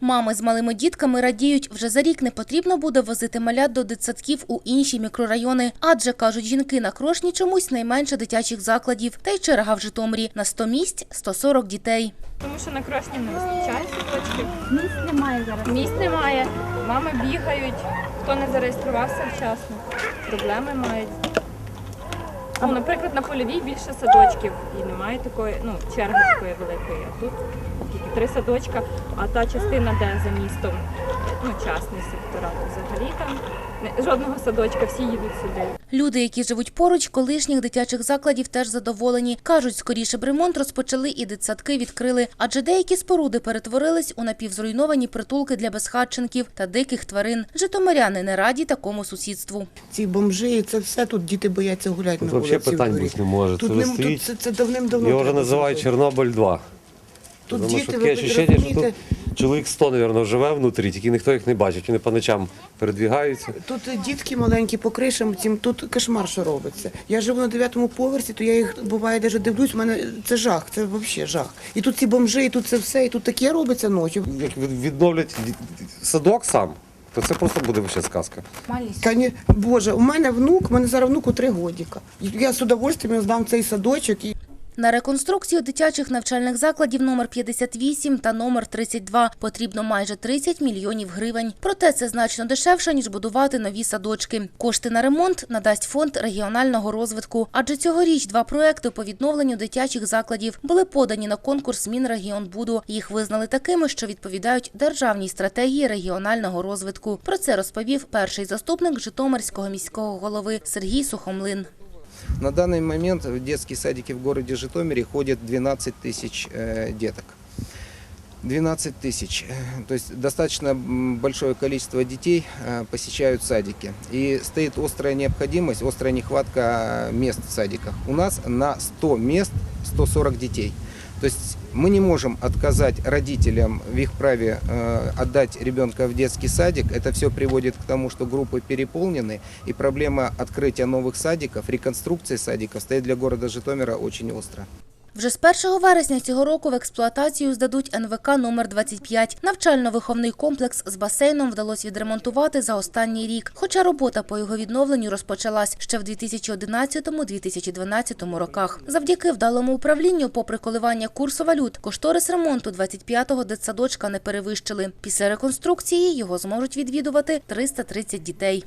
Мами з малими дітками радіють, вже за рік не потрібно буде возити малят до дитсадків у інші мікрорайони. Адже, кажуть жінки, на Крошні чомусь найменше дитячих закладів. Та й черга в Житомирі. На 100 місць – 140 дітей. Тому що на крошні не вистачає садочків. Місць немає зараз. Місць немає, мами бігають, хто не зареєструвався вчасно, проблеми мають. Ну, наприклад, на польовій більше садочків і немає такої, ну, черги такої великої. А тут тільки три садочка, а та частина, де за містом, ну, частний сектора, то взагалі там жодного садочка, всі їдуть сюди. Люди, які живуть поруч, колишніх дитячих закладів теж задоволені. Кажуть, скоріше б ремонт розпочали і дитсадки відкрили, адже деякі споруди перетворились у напівзруйновані притулки для безхатченків та диких тварин. Житомиряни не раді такому сусідству. Ці бомжи, це все тут діти бояться гуляти Тут на взагалі вулиці. в питань бути не може. Тут, стоїть, тут це, це давним-давно. його вже називають. Чорнобиль 2. Тут Тому діти, що ви розумієте, тут чоловік 100, мабуть, живе внутрі, тільки ніхто їх не бачить. Вони по ночам передвігаються. тут дітки маленькі по кришам, цим тут кошмар, що робиться. Я живу на дев'ятому поверсі, то я їх буває навіть дивлюсь, у мене це жах, це взагалі жах. І тут ці бомжи, і тут це все, і тут таке робиться ночі. Як відновлять садок сам, то це просто буде ще сказка. Боже, у мене внук, у мене зараз внуку три годіка. Я з удовольствием здам цей садочок. І... На реконструкцію дитячих навчальних закладів номер 58 та номер 32 потрібно майже 30 мільйонів гривень. Проте це значно дешевше, ніж будувати нові садочки. Кошти на ремонт надасть фонд регіонального розвитку. Адже цьогоріч два проекти по відновленню дитячих закладів були подані на конкурс Мінрегіонбуду. Їх визнали такими, що відповідають державній стратегії регіонального розвитку. Про це розповів перший заступник Житомирського міського голови Сергій Сухомлин. На данный момент в детские садики в городе Житомире ходит 12 тысяч э, деток. 12 тысяч. То есть достаточно большое количество детей э, посещают садики. И стоит острая необходимость, острая нехватка э, мест в садиках. У нас на 100 мест 140 детей. То есть мы не можем отказать родителям в их праве э, отдать ребенка в детский садик. Это все приводит к тому, что группы переполнены, и проблема открытия новых садиков, реконструкции садиков стоит для города Житомира очень остро. Вже з 1 вересня цього року в експлуатацію здадуть НВК номер 25. Навчально-виховний комплекс з басейном вдалося відремонтувати за останній рік. Хоча робота по його відновленню розпочалась ще в 2011-2012 роках. Завдяки вдалому управлінню, попри коливання курсу валют, кошторис ремонту 25-го дитсадочка не перевищили. Після реконструкції його зможуть відвідувати 330 дітей.